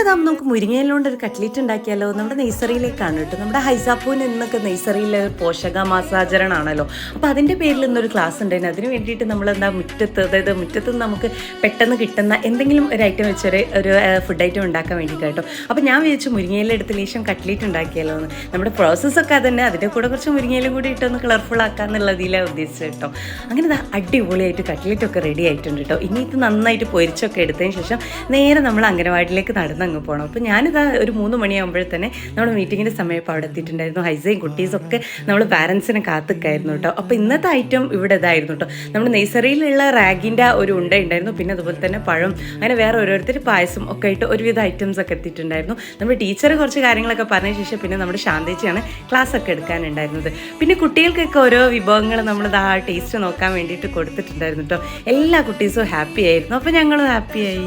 അപ്പോൾ ഇതാ നമുക്ക് മുരിങ്ങയിലുകൊണ്ട് ഒരു കട്ട്ലേറ്റ് ഉണ്ടാക്കിയാലോ? നമ്മുടെ നെയ്സറിയിലേക്കാണ് കേട്ടോ. നമ്മുടെ ഹൈസാപ്പൂൻ എന്നൊക്കെ നെയ്സറിയിലെ പോഷക മാസാചരണമാണല്ലോ. അപ്പോൾ അതിന്റെ പേരിൽ ഇന്നൊരു ക്ലാസ് ഉണ്ടായിരുന്നു. അതിന് വേണ്ടിയിട്ട് നമ്മൾ എന്താ മുറ്റത്ത് അതായത് മുറ്റത്ത് നമുക്ക് പെട്ടെന്ന് കിട്ടുന്ന എന്തെങ്കിലും ഒരു ഐറ്റം വെച്ചൊരു ഒരു ഫുഡ് ഐറ്റം ഉണ്ടാക്കാൻ വേണ്ടിയിട്ട് കേട്ടോ. അപ്പോൾ ഞാൻ വിചാരിച്ചു മുരിങ്ങയില എടുത്ത് ലേശം കട്ട്ലേറ്റ് ഉണ്ടാക്കിയാലോ എന്ന് നമ്മുടെ പ്രോസസ്സൊക്കെ അതന്നെ. അതിന്റെ കൂടെ കുറച്ച് മുരിങ്ങയിലും കൂടി ഇട്ടൊന്ന് കളർഫുൾ ആക്കാന്നുള്ളതിലാണ് ഉദ്ദേശിച്ചത് കേട്ടോ. അങ്ങനെ അടിപൊളിയായിട്ട് കട്ട്ലേറ്റ് ഒക്കെ റെഡി ആയിട്ടുണ്ട് കേട്ടോ. ഇനി ഇത് നന്നായിട്ട് പൊരിച്ചൊക്കെ എടുത്തതിന് ശേഷം നേരെ നമ്മൾ അംഗനവാടിയിലേക്ക് നടന്നങ്ങ് പോകണം അപ്പോൾ ഞാനിതാ ഒരു മൂന്ന് മണിയാകുമ്പോഴേ തന്നെ നമ്മുടെ മീറ്റിങ്ങിന്റെ സമയപ്പോൾ അവിടെ എത്തിയിട്ടുണ്ടായിരുന്നു. ഹൈസയും കുട്ടീസൊക്കെ നമ്മൾ പാരൻസിനെ കാത്തിക്കായിരുന്നു കേട്ടോ അപ്പോൾ ഇന്നത്തെ ഐറ്റം ഇവിടെ ഇതായിരുന്നു കേട്ടോ നമ്മുടെ നെയ്സറിയിലുള്ള റാഗിന്റെ ഒരു ഉണ്ട ഉണ്ടായിരുന്നു പിന്നെ അതുപോലെ തന്നെ പഴം അങ്ങനെ വേറെ ഓരോരുത്തർ പായസം ഒക്കെ ആയിട്ട് ഒരുവിധ ഐറ്റംസ് ഒക്കെ എത്തിയിട്ടുണ്ടായിരുന്നു. നമ്മുടെ ടീച്ചർ കുറച്ച് കാര്യങ്ങളൊക്കെ പറഞ്ഞ ശേഷം പിന്നെ നമ്മുടെ ശാന്തേച്ചിയാണ് ക്ലാസ് ഒക്കെ എടുക്കാനുണ്ടായിരുന്നത്. പിന്നെ കുട്ടികൾക്കൊക്കെ ഓരോ വിഭവങ്ങൾ നമ്മൾ ആ ടേസ്റ്റ് നോക്കാൻ വേണ്ടിയിട്ട് കൊടുത്തിട്ടുണ്ടായിരുന്നു കേട്ടോ എല്ലാ കുട്ടീസും ഹാപ്പി ആയിരുന്നു. അപ്പോൾ ഞങ്ങളും ഹാപ്പിയായി